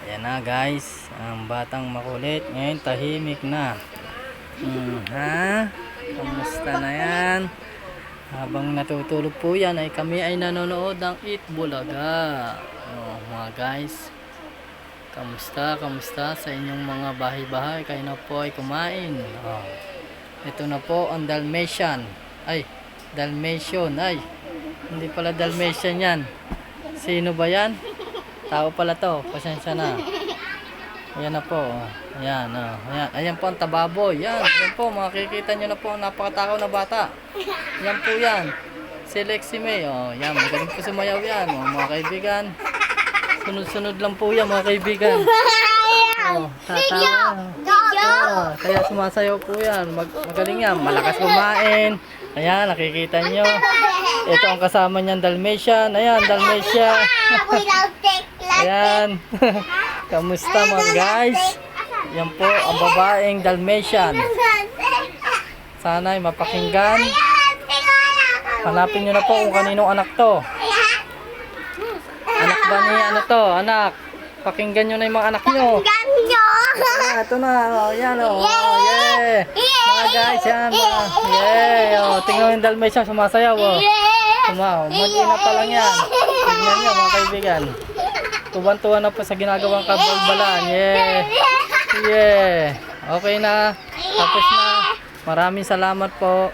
Ayan na guys, ang batang makulit ngayon tahimik na. Hmm, ha? Kamusta na yan? Habang natutulog po yan ay kami ay nanonood ng Eat Bulaga. Oh, mga guys, kamusta, kamusta sa inyong mga bahay-bahay? Kayo na po ay kumain. Oh. Ito na po ang Dalmatian. Ay, Dalmatian. Ay, hindi pala Dalmatian yan. Sino ba yan? Tao pala to. Pasensya na. Ayan na po. Ayan, oh. Ayan. Ayan po ang tababoy. Yan. Ayan po. Makikita nyo na po ang napakatakaw na bata. Yan po yan. Si Lexi May. Oh, yan. Magaling po sumayaw yan. Oh, mga kaibigan. Sunod-sunod lang po yan mga kaibigan. Oh, tatawa. Oh, kaya sumasayaw po yan. Mag magaling yan. Malakas kumain. Ayan, nakikita nyo. Ito ang kasama niyan, Dalmatian. Ayan, Dalmatian. Ayan. Kamusta mga guys? Yan po ang babaeng Dalmatian. Sana ay mapakinggan. Hanapin nyo na po kung kaninong anak to. Anak ba ni ano to? Anak. Pakinggan nyo na yung mga anak nyo. Ah, ito na. Oh, yan oh. oh yeah. Mga guys, yan. Mga, yeah. Oh, tingnan yung Dalmatian sumasayaw. Oh. Tumaw. Mag-ina pa lang yan. Tignan nyo mga kaibigan. Tuwan-tuwa na po sa ginagawang kabalbalaan. Yeah. Yeah. Okay na. Tapos na. Maraming salamat po.